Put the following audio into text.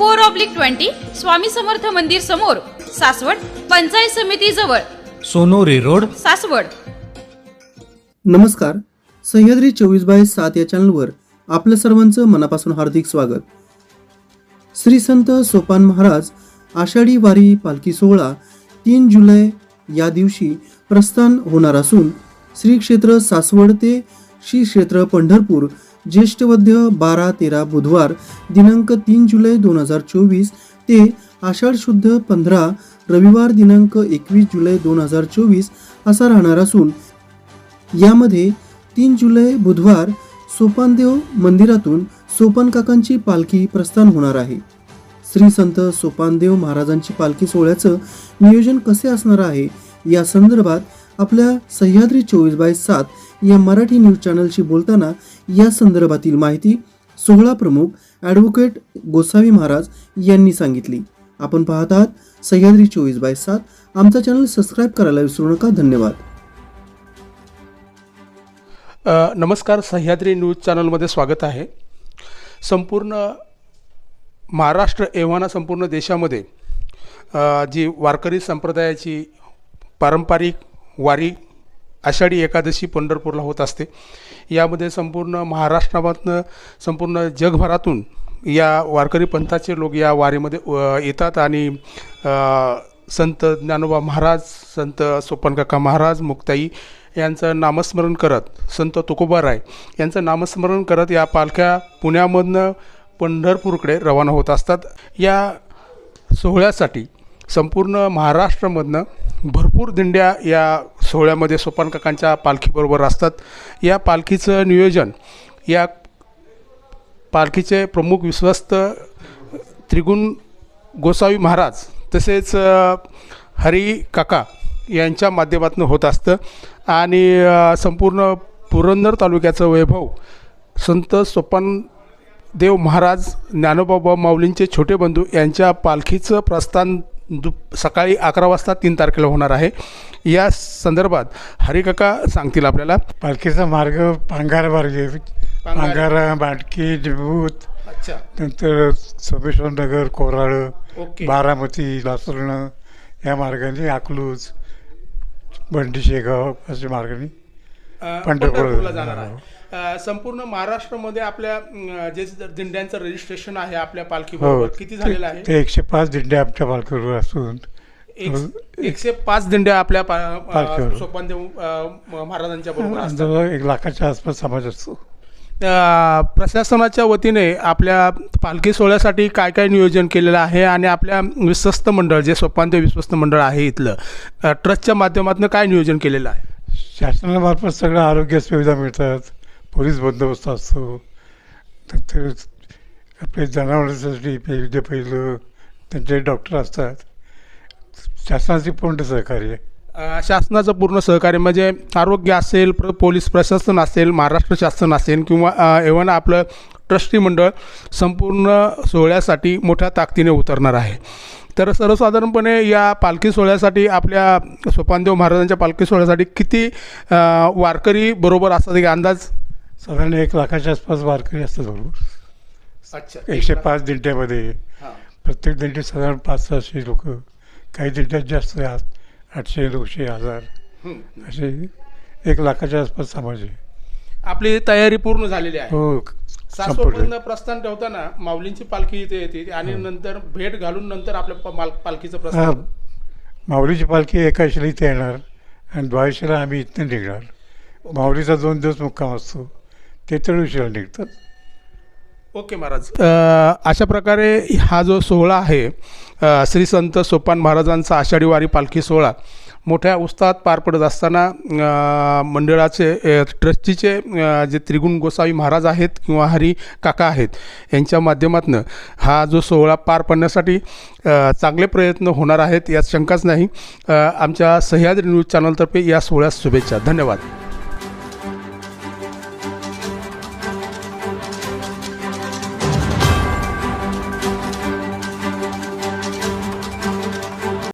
four oblique twenty Swami Samarth मंदिर समोर सासवड पंचायत समिती जवळ. सोनोरी रोड. सासवड. नमस्कार सह्याद्री चोवीस बाय सात या चॅनलवर आपल्या सर्वांचं मनापासून हार्दिक स्वागत. श्री संत सोपान महाराज आषाढी वारी पालखी सोहळा तीन जुलै या दिवशी प्रस्थान होणार असून श्री क्षेत्र सासवड ते श्री क्षेत्र पंढरपूर ज्येष्ठवध्य बारा तेरा बुधवार दिनांक तीन जुलै दोन हजार चोवीस ते आषाढ शुद्ध पंधरा रविवार दिनांक एकवीस जुलै दोन हजार चोवीस असा राहणार असून यामध्ये तीन जुलै बुधवार सोपानदेव मंदिरातून सोपान काकांची पालखी प्रस्थान होणार आहे. श्री संत सोपानदेव महाराजांची पालखी सोहळ्याचं नियोजन कसे असणार आहे या संदर्भात आपल्या सह्याद्री चोवीस बाय सात या मराठी न्यूज चॅनलशी बोलताना या संदर्भातील माहिती सोहळा प्रमुख ॲडव्होकेट गोसावी महाराज यांनी सांगितली. आपण पाहत आहात सह्याद्री चोवीस बाय सात. आमचा चॅनल सबस्क्राईब करायला विसरू नका. धन्यवाद. नमस्कार. सह्याद्री न्यूज चॅनलमध्ये स्वागत आहे. संपूर्ण महाराष्ट्र एव्हाना संपूर्ण देशामध्ये जी वारकरी संप्रदायाची पारंपरिक वारी आषाढी एकादशी पंढरपूरला होत असते. यामध्ये संपूर्ण महाराष्ट्रामधनं संपूर्ण जगभरातून या वारकरी पंथाचे लोक या वारीमध्ये येतात आणि संत ज्ञानोबा महाराज संत सोपनकाका महाराज मुक्ताई यांचं नामस्मरण करत संत तुकोबाराय यांचं नामस्मरण करत या पालख्या पुण्यामधनं पंढरपूरकडे रवाना होत असतात. या सोहळ्यासाठी संपूर्ण महाराष्ट्रामधनं भरपूर दिंड्या या सोहळ्यामध्ये सोपानकाकांच्या पालखीबरोबर असतात. या पालखीचं नियोजन या पालखीचे प्रमुख विश्वस्त त्रिगुण गोसावी महाराज तसेच हरी काका यांच्या माध्यमातून होत असतं. आणि संपूर्ण पुरंदर तालुक्याचं वैभव संत सोपान देव महाराज ज्ञानोबाबा माऊलींचे छोटे बंधू यांच्या पालखीचं प्रस्थान दु सकाळी अकरा वाजता तीन तारखेला होणार आहे. या संदर्भात हरिकाका सांगतील आपल्याला. पालखीचा मार्ग पांगार मार्ग पांगारा बाटकी डिबूत अच्छा. नंतर सोमेश्वर नगर कोराळ बारामती लासरणं या मार्गाने अकलूज बंडी शेगाव अशा मार्गाने पंढरपूरला जाणार आहे. संपूर्ण महाराष्ट्रामध्ये आपल्या जे दिंड्यांचं रजिस्ट्रेशन आहे आपल्या पालखीबरोबर किती झालेलं आहे? हो, एकशे पाच दिंड्या आमच्या पालखीवर असून एक- एकशे पाच दिंड्या आपल्या. सोपानदेव महाराजांच्या बरोबर एक लाखाच्या आसपास समाज असतो. प्रशासनाच्या वतीने आपल्या पालखी सोहळ्यासाठी काय काय नियोजन केलेलं आहे आणि आपल्या विश्वस्त मंडळ जे सोपानदेव विश्वस्त मंडळ आहे इथलं ट्रस्टच्या माध्यमातून काय नियोजन केलेलं आहे? शासनामार्फत सगळ्या आरोग्य सुविधा मिळतात. पोलीस बंदोबस्त असतो. नंतर आपले जनावरांसाठी पहिलं पहिलं त्यांचे डॉक्टर असतात. शासनाचे पूर्ण सहकार्य. आहे शासनाचं पूर्ण सहकार्य म्हणजे आरोग्य असेल प्र पोलीस प्रशासन असेल महाराष्ट्र शासन असेल किंवा एव्हन आपलं ट्रस्टी मंडळ संपूर्ण सोहळ्यासाठी मोठ्या ताकदीने उतरणार आहे. तर सर्वसाधारणपणे या पालखी सोहळ्यासाठी आपल्या सोपानदेव महाराजांच्या पालखी सोहळ्यासाठी किती वारकरी बरोबर असतात? एक अंदाज? साधारण एक लाखाच्या आसपास वारकरी असतात बरोबर. अच्छा. एकशे पाच दिंड्यामध्ये. प्रत्येक दिंडीत साधारण पाच सहाशे लोक. काही दिंड्यात जास्त आहेत आठशे नऊशे हजार. असे एक लाखाच्या आसपास समाज आहे. आपली तयारी पूर्ण झालेली आहे. हो संपूर्ण प्रस्थान ठेवताना माऊलींची पालखी इथे येते आणि नंतर भेट घालून नंतर आपल्या पालखीचं प्रस्थान. माऊलीची पालखी एकाशीला इथे येणार आणि द्वादशीला आम्ही इथनं निघणार. माऊलीचा दोन दिवस मुक्काम असतो. ते तळुशीला निघतात. ओके महाराज. अशा प्रकारे हा जो सोहळा आहे श्री संत सोपान महाराजांचा आषाढी वारी पालखी सोहळा मोठ्या उत्साहात पार पडत असताना मंडळाचे ट्रस्टीचे जे त्रिगुण गोसावी महाराज आहेत किंवा हरी काका आहेत यांच्या माध्यमातून हा जो सोहळा पार पडण्यासाठी चांगले प्रयत्न होणार आहेत यात शंकाच नाही. आमच्या सह्याद्री न्यूज चॅनलतर्फे या सोहळ्यास शुभेच्छा. धन्यवाद.